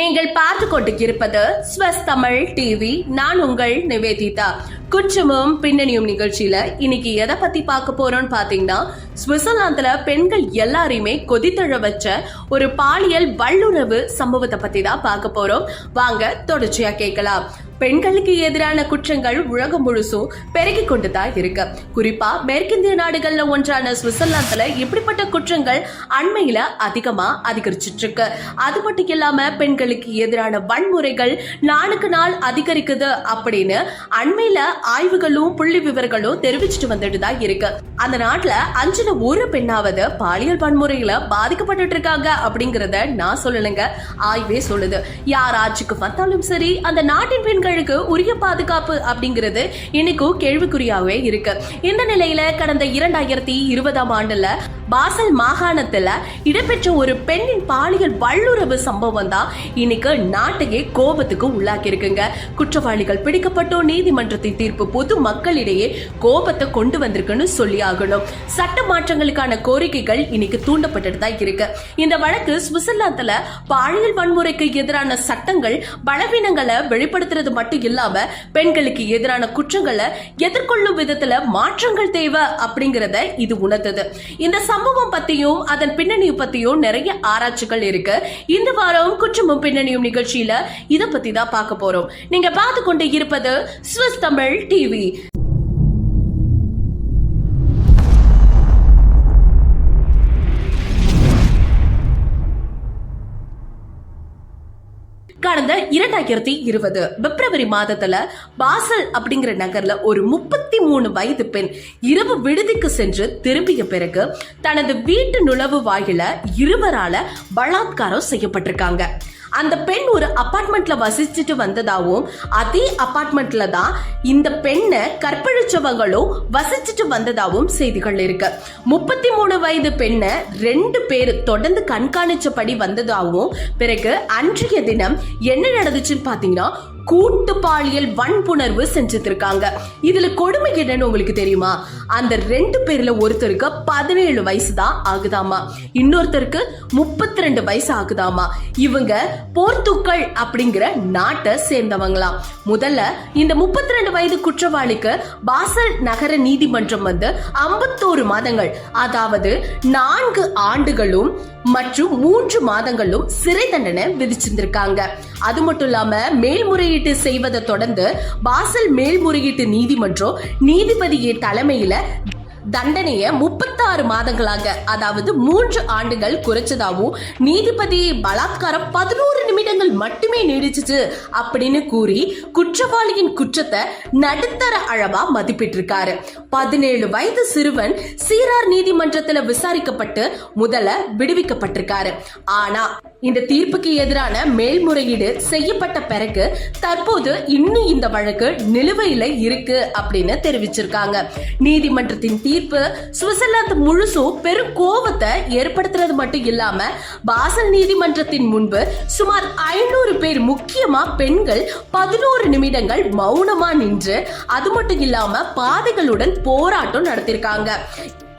நீங்கள் பார்த்து கொண்டிருப்பது ஸ்வஸ் தமிழ் டிவி நான் உங்கள் நிவேதிதா. குற்றமும் பின்னணியும் நிகழ்ச்சியில இன்னைக்கு எதை பத்தி பார்க்க போறோம்னு பாத்தீங்கன்னா சுவிட்சர்லாந்துல பெண்கள் எல்லாரையுமே கொதித்தழ வச்ச ஒரு பாலியல் வல்லுறவு சம்பவத்தை பத்தி தான் பார்க்க போறோம். வாங்க தொடர்ச்சியா கேட்கலாம். பெண்களுக்கு எதிரான குற்றங்கள் உலகம் முழுசும் பெருகி கொண்டு தான் இருக்கு. குறிப்பா மேற்கிந்திய நாடுகள்ல ஒன்றான சுவிட்சர்லாந்துல இப்படிப்பட்ட குற்றங்கள் அண்மையில அதிகமா அதிகரிச்சிட்டு இருக்கு. அது மட்டும் இல்லாம பெண்களுக்கு எதிரான வன்முறைகள் நாளுக்கு நாள் அதிகரிக்குது அப்படின்னு அண்மையில ஆய்வுகளும் புள்ளி விவரங்களும் தெரிவிச்சுட்டு வந்துட்டு தான் இருக்கு. அந்த நாட்டுல அஞ்சுல ஒரு பெண்ணாவது பாலியல் வன்முறையில பாதிக்கப்பட்டு இருக்காங்க அப்படிங்கறத நான் சொல்லலைங்க. ஆய்வே சொல்லுது. யார் ஆட்சிக்கு வந்தாலும் சரி அந்த நாட்டின் பெண்கள் பெண்களுக்கு உரிய பாதுகாப்பு அப்படிங்கிறது இன்னைக்கும் கேள்விக்குறியாவே இருக்கு. இந்த நிலையில கடந்த இரண்டாயிரத்தி இருபதாம் ஆண்டுல பாசல் மாகாணத்துல இடம்பெற்ற ஒரு பெண்ணின் பாலியல் வல்லுறவு சம்பவம் தான் இன்னைக்கு நாட்டையே கோபத்துக்கு உள்ளாக்கி இருக்குங்க குற்றவாளிகள் பிடிக்கப்பட்டோம் நீதிமன்றத்தின் தீர்ப்பு பொது மக்களிடையே கோபத்தை கொண்டு வந்திருக்குன்னு சொல்லி ஆகணும். சட்ட மாற்றங்களுக்கான கோரிக்கைகள் இன்னைக்கு தூண்டப்பட்டு தான் இருக்கு. இந்த வழக்கு சுவிட்சர்லாந்துல பாலியல் வன்முறைக்கு எதிரான சட்டங்கள் பலவீனங்களை வெளிப்படுத்துறது மட்டும் இல்லாம பெண்களுக்கு எதிரான குற்றங்களை எதிர்கொள்ளும் விதத்துல மாற்றங்கள் தேவை அப்படிங்கறத இது உணர்த்தது இந்த சம்பவம் பத்தியும் அதன் பின்னணியை பத்தியும் நிறைய ஆராய்ச்சிகள் இருக்கு. இந்த வாரம் குற்றமும் பின்னணியும் நிகழ்ச்சியில இதை பத்தி தான் பார்க்க போறோம். நீங்க பார்த்து கொண்டு இருப்பது ஸ்விஸ் தமிழ் டிவி. கடந்த இரண்டாயிரத்தி இருபது பிப்ரவரி மாதத்துல பாசல் அப்படிங்கிற நகர்ல ஒரு முப்பத்தி மூணு வயது பெண் இரவு விடுதிக்கு சென்று திரும்பிய பிறகு தனது வீட்டு நுழைவு வாயில இருவரால பலாத்காரம் செய்யப்பட்டிருக்காங்க. அந்த பெண் ஒரு அபார்ட்மெண்ட்ல வசிச்சுட்டு வந்ததாகவும் அதே அபார்ட்மெண்ட்ல தான் இந்த பெண்ணை கற்பழிச்சவங்களும் வசிச்சுட்டு வந்ததாகவும் செய்திகள் இருக்கு. முப்பத்தி மூணு வயது பெண்ணை ரெண்டு பேர் தொடர்ந்து கண்காணிச்சபடி வந்ததாகவும் பிறகு அன்றைய தினம் என்ன நடந்துச்சுன்னு பாத்தீங்கன்னா கூட்டு பாலியல் வன்புணர்வு செஞ்சிருக்காங்க இதுல கொடுமை என்னன்னு உங்களுக்கு தெரியுமா? அந்த ரெண்டு பேர்ல ஒருத்தருக்கு பதினேழு வயசு தான் ஆகுதாமா? இன்னொருத்தருக்கு முப்பத்தி ரெண்டு வயசு ஆகுதாமா? இவங்க போர்த்துக்கல் அப்படிங்கிற நாட்டை சேர்ந்தவங்களாம் முதல்ல இந்த முப்பத்தி ரெண்டு வயது குற்றவாளிக்கு பாசல் நகர நீதிமன்றம் வந்து ஐம்பத்தோரு மாதங்கள் அதாவது நான்கு ஆண்டுகளும் மற்றும் மூன்று மாதங்களும் சிறை தண்டனை விதிச்சிருந்திருக்காங்க. அது மட்டும் இல்லாம மேல்முறையீட்டு செய்வதை தொடர்ந்து பாசல் மேல்முறையீட்டு நீதிமன்றம் நீதிபதியின் தலைமையில தண்டனையை முப்பத்தாறு மாதங்களாக அதாவது மூன்று ஆண்டுகள் குறைச்சதாகவும் நீதிபதி பலாத்காரம் பதினோரு நிமிடங்கள் மட்டுமே நீடிச்சிச்சு அப்படின்னு கூறி குற்றவாளியின் குற்றத்தை நடுத்தர அளவா மதிப்பிட்டிருக்காரு. பதினேழு வயது சிறுவன் சீரார் நீதிமன்றத்துல விசாரிக்கப்பட்டு முதல்ல விடுவிக்கப்பட்டிருக்காரு. ஆனா இந்த தீர்ப்புக்கு எதிரான மேல்முறையீடு செய்யப்பட்ட பிறகு தற்போது இன்னும் இந்த வழக்கு நிலுவையில இருக்கு அப்படின்னு தெரிவிச்சிருக்காங்க. நீதிமன்றத்தின் தீர்ப்பு சுவிட்சர்லாந்து முழுசும் பெரும் கோபத்தை ஏற்படுத்துறது மட்டும் இல்லாம பாசல் நீதிமன்றத்தின் முன்பு சுமார் ஐநூறு பேர் முக்கியமா பெண்கள் பதினோரு நிமிடங்கள் மௌனமா நின்று அது மட்டும் இல்லாம பாதைகளுடன் போராட்டம் நடத்திருக்காங்க.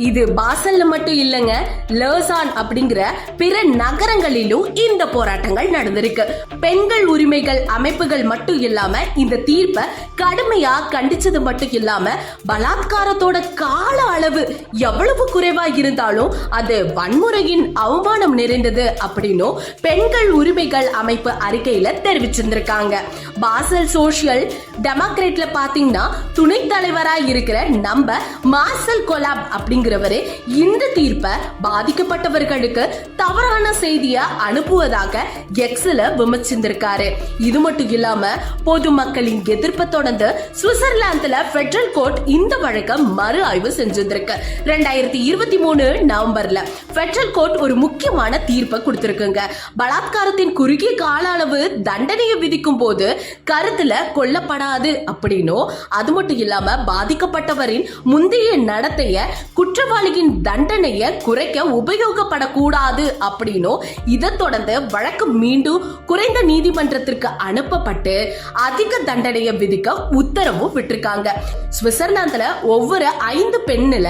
இது பாசல்ல மட்டும் இல்லைங்க லர்சான் அப்படிங்கிற பிற நகரங்களிலும் இந்த போராட்டங்கள் நடந்திருக்கு. பெண்கள் உரிமைகள் அமைப்புகள் மட்டும் இல்லாம இந்த தீர்ப்பை கடுமையா கண்டிச்சது மட்டும் இல்லாம பலாத்காரத்தோட கால அளவு எவ்வளவு குறைவா இருந்தாலும் அது வன்முறையின் அவமானம் நிறைந்தது அப்படின்னும் பெண்கள் உரிமைகள் அமைப்பு அறிக்கையில தெரிவிச்சிருந்திருக்காங்க. பாசல் சோசியல் டெமோக்ரேட்ல பாத்தீங்கன்னா துணைத் தலைவரா இருக்கிற நம்ம மார்சல் கொலாப் அப்படிங்கிற அப்படிங்கிறவரு இந்த தீர்ப்பை பாதிக்கப்பட்டவர்களுக்கு தவறான செய்திய அனுப்புவதாக எக்ஸ்ல விமர்சிந்திருக்காரு இது மட்டும் இல்லாம பொதுமக்களின் எதிர்ப்பை தொடர்ந்து சுவிட்சர்லாந்துல பெட்ரல் கோர்ட் இந்த வழக்கை மறு ஆய்வு செஞ்சிருந்திருக்கு. ரெண்டாயிரத்தி இருபத்தி மூணு நவம்பர்ல பெட்ரல் கோர்ட் ஒரு முக்கியமான தீர்ப்பை கொடுத்திருக்குங்க. பலாத்காரத்தின் குறுகிய கால அளவு தண்டனையை விதிக்கும் போது கருத்துல கொல்லப்படாது அப்படின்னும் அது மட்டும் இல்லாம பாதிக்கப்பட்டவரின் முந்தைய நடத்தைய குற்ற குற்றவாளியின் தண்டனையை குறைக்க உபயோகப்படக்கூடாது அப்படின்னும் இதை தொடர்ந்து வழக்கு மீண்டும் குறைந்த நீதிமன்றத்திற்கு அனுப்பப்பட்டு அதிக தண்டனையை விதிக்க உத்தரவும் விட்டிருக்காங்க. சுவிட்சர்லாந்துல ஒவ்வொரு ஐந்து பெண்ணுல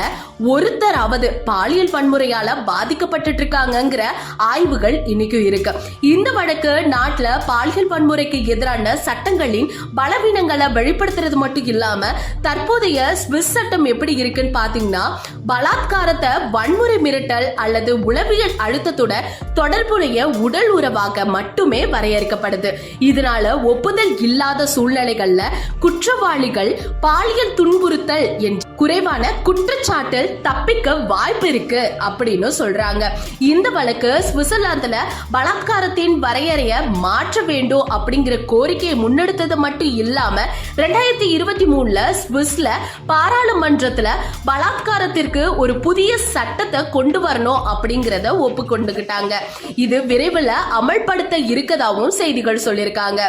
ஒருத்தராவது பாலியல் வன்முறையால பாதிக்கப்பட்டு இருக்காங்கங்கிற ஆய்வுகள் இன்னைக்கும் இருக்கு. இந்த வழக்கு நாட்டுல பாலியல் வன்முறைக்கு எதிரான சட்டங்களின் பலவீனங்களை வெளிப்படுத்துறது மட்டும் இல்லாம தற்போதைய ஸ்விஸ் சட்டம் எப்படி இருக்குன்னு பாத்தீங்கன்னா பலாத்காரத்தை வன்முறை மிரட்டல் அல்லது உளவியல் அழுத்தத்துடன் தொடர்புடைய உடல் உறவாக மட்டுமே வரையறுக்கப்படுது. இதனால ஒப்புதல் இல்லாத சூழ்நிலைகள்ல குற்றவாளிகள் பாலியல் துன்புறுத்தல் என்ற குறைவான குற்றச்சாட்டில் தப்பிக்க வாய்ப்பு இருக்கு அப்படின்னு சொல்றாங்க. இந்த வழக்கு சுவிட்சர்லாந்துல பலாத்காரத்தின் வரையறைய மாற்ற வேண்டும் அப்படிங்கிற கோரிக்கையை முன்னெடுத்தது மட்டும் இல்லாம ரெண்டாயிரத்தி இருபத்தி மூணுல ஸ்விஸ்ல பாராளுமன்றத்துல பலாத்காரத்திற்கு ஒரு புதிய சட்டத்தை கொண்டு வரணும் அப்படிங்கறத ஒப்புக்கொண்டுகிட்டாங்க. இது விரைவில் அமல்படுத்த இருக்கதாகவும் செய்திகள் சொல்லியிருக்காங்க.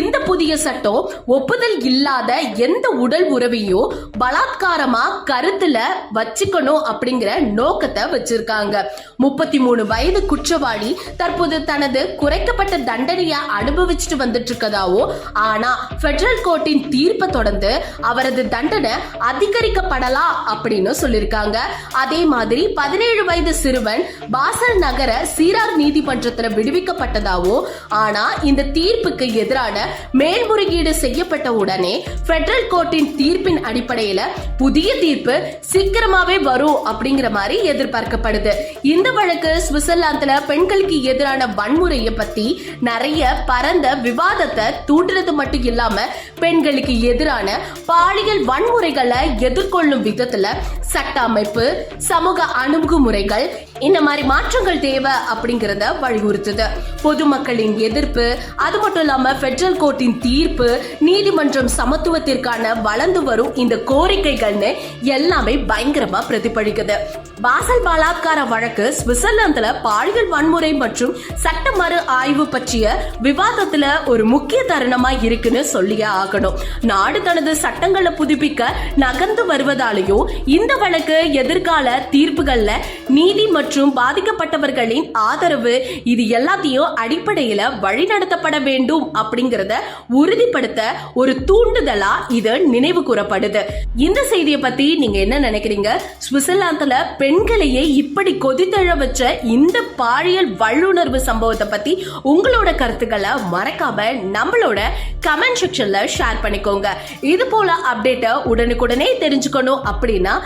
இந்த புதிய சட்டம் ஒப்புதல் இல்லாத எந்த உடல் உறவையும் பலாத்காரம் கருத்துல வச்சுக்கணும் அப்படிங்கிற நோக்கத்தை வச்சிருக்காங்க. முப்பத்தி மூணு வயது குற்றவாளி தற்போது தனது குறைக்கப்பட்ட தண்டனையை அனுபவிச்சுட்டு வந்துட்டு இருக்கதாவோ ஆனா பெடரல் கோர்ட்டின் தீர்ப்பை தொடர்ந்து அவரது தண்டனை அதிகரிக்கப்படலாம் அப்படின்னு சொல்லியிருக்காங்க. அதே மாதிரி பதினேழு வயது சிறுவன் பாசல் நகர சீரார் நீதிமன்றத்துல விடுவிக்கப்பட்டதாவோ ஆனா இந்த தீர்ப்புக்கு எதிரான மேல்முறையீடு செய்யப்பட்ட உடனே பெடரல் கோர்ட்டின் தீர்ப்பின் அடிப்படையில புதிய தீர்ப்பு சீக்கிரமாவே வரும் அப்படிங்கிற மாதிரி எதிர்பார்க்கப்படுது. இந்த வழக்கு சுவிட்சர்லாந்துல பெண்களுக்கு எதிரான வன்முறையை பத்தி நிறைய பரந்த விவாதத்தை தூண்டுறது மட்டும் இல்லாம பெண்களுக்கு எதிரான பாலியல் வன்முறைகளை எதிர்கொள்ளும் விதத்துல சட்ட அமைப்பு சமூக அணுகுமுறைகள் இந்த மாதிரி மாற்றங்கள் தேவை அப்படிங்கிறத வலியுறுத்துது. பொதுமக்களின் எதிர்ப்பு அது மட்டும் இல்லாம பெட்ரல் கோர்ட்டின் தீர்ப்பு நீதிமன்றம் சமத்துவத்திற்கான வளர்ந்து வரும் இந்த கோரிக்கைகள் கோரிக்கைகள்னு எல்லாமே பயங்கரமா பிரதிபலிக்குது. பாசல் பலாத்கார வழக்கு சுவிட்சர்லாந்துல பாலியல் வன்முறை மற்றும் சட்ட மறு ஆய்வு பற்றிய விவாதத்துல ஒரு முக்கிய தருணமா இருக்குன்னு சொல்லியே ஆகணும். நாடு தனது சட்டங்களை புதுப்பிக்க நகர்ந்து வருவதாலேயும் இந்த வழக்கு எதிர்கால தீர்ப்புகள்ல நீதி மற்றும் பாதிக்கப்பட்டவர்களின் ஆதரவு இது எல்லாத்தையும் அடிப்படையில வழிநடத்தப்பட வேண்டும் அப்படிங்கறத உறுதிப்படுத்த ஒரு தூண்டுதலா இது நினைவு கூறப்படுது. இந்த செய்தி செய்தியை பத்தி நீங்க என்ன நினைக்கிறீங்க? சுவிட்சர்லாந்துல பெண்களையே இப்படி கொதித்தழ வச்ச இந்த பாலியல் வல்லுணர்வு சம்பவத்தை பத்தி உங்களோட கருத்துக்களை மறக்காம நம்மளோட கமெண்ட் செக்ஷன்ல ஷேர் பண்ணிக்கோங்க. இது போல அப்டேட்டை உடனுக்குடனே தெரிஞ்சுக்கணும் அப்படின்னா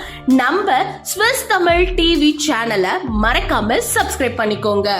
நம்ம ஸ்விஸ் தமிழ் டிவி சேனலை மறக்காம சப்ஸ்கிரைப் பண்ணிக்கோங்க.